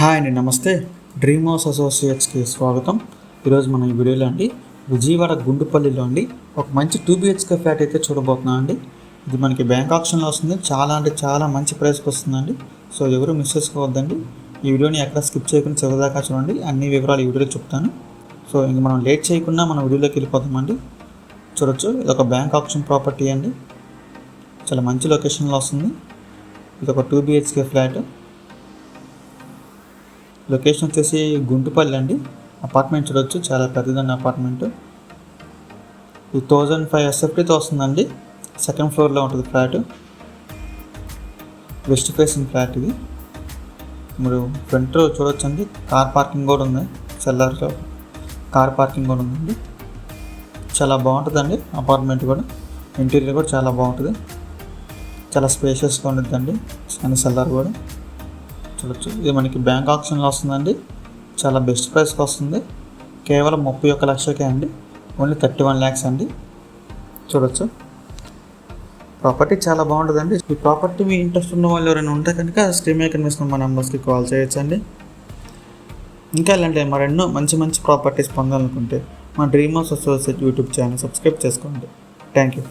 Hi అండి నమస్తే. Dream house అసోసియేట్స్కి స్వాగతం. ఈరోజు మనం ఈ వీడియోలో అండి విజయవాడ గుండుపల్లిలో అండి ఒక మంచి టూ బిహెచ్కే ఫ్లాట్ అయితే చూడబోతున్నాం అండి. ఇది మనకి బ్యాంక్ ఆప్షన్లో వస్తుంది. చాలా అంటే చాలా మంచి ప్రైస్కి వస్తుందండి. సో ఎవరు మిస్ చేసుకోవద్దండి. ఈ వీడియోని ఎక్కడ స్కిప్ చేయకుండా చివరిదాకా చూడండి. అన్ని వివరాలు ఈ వీడియోలో చెప్తాను. సో ఇంక మనం లేట్ చేయకుండా మనం వీడియోలోకి వెళ్ళిపోతామండి చూడొచ్చు. ఇది ఒక బ్యాంక్ ఆప్షన్ ప్రాపర్టీ అండి. చాలా మంచి లొకేషన్లో వస్తుంది. ఇది ఒక టూ బిహెచ్కే ఫ్లాట్. లొకేషన్ వచ్చేసి గుంటుపల్లి అండి. అపార్ట్మెంట్ చూడొచ్చు చాలా పెద్దదండి అపార్ట్మెంట్. ఇది థౌజండ్ ఫైవ్ ఎస్ఎఫ్టీతో వస్తుందండి. సెకండ్ ఫ్లోర్లో ఉంటుంది ఫ్లాట్. వెస్ట్ ఫేసింగ్ ఫ్లాట్ ఇది. మీరు ఫ్రంట్ చూడొచ్చండి. కార్ పార్కింగ్ కూడా ఉంది. సెల్లర్లో కార్ పార్కింగ్ కూడా ఉందండి. చాలా బాగుంటుందండి అపార్ట్మెంట్ కూడా. ఇంటీరియర్ కూడా చాలా బాగుంటుంది. చాలా స్పేషియస్గా ఉంటుందండి. అండ్ సెల్లర్ కూడా. చూడొచ్చు. ఇది మనకి బ్యాంక్ ఆప్షన్లో వస్తుందండి. చాలా బెస్ట్ ప్రైస్కి వస్తుంది. కేవలం ముప్పై ఒక్క లక్షకే అండి. ఓన్లీ థర్టీ వన్ ల్యాక్స్ అండి. చూడొచ్చు. ప్రాపర్టీ చాలా బాగుంటుందండి. ఈ ప్రాపర్టీ మీ ఇంట్రెస్ట్ ఉన్న వాళ్ళు ఎవరైనా ఉంటే కనుక స్క్రీన్ మీద కనిపిస్తున్న మా నెంబర్స్కి కాల్ చేయొచ్చండి. ఇంకా ఇలాంటి మరెన్నో మంచి మంచి ప్రాపర్టీస్ పొందాలనుకుంటే మా dream house associate YouTube channel subscribe చేసుకోండి. Thank you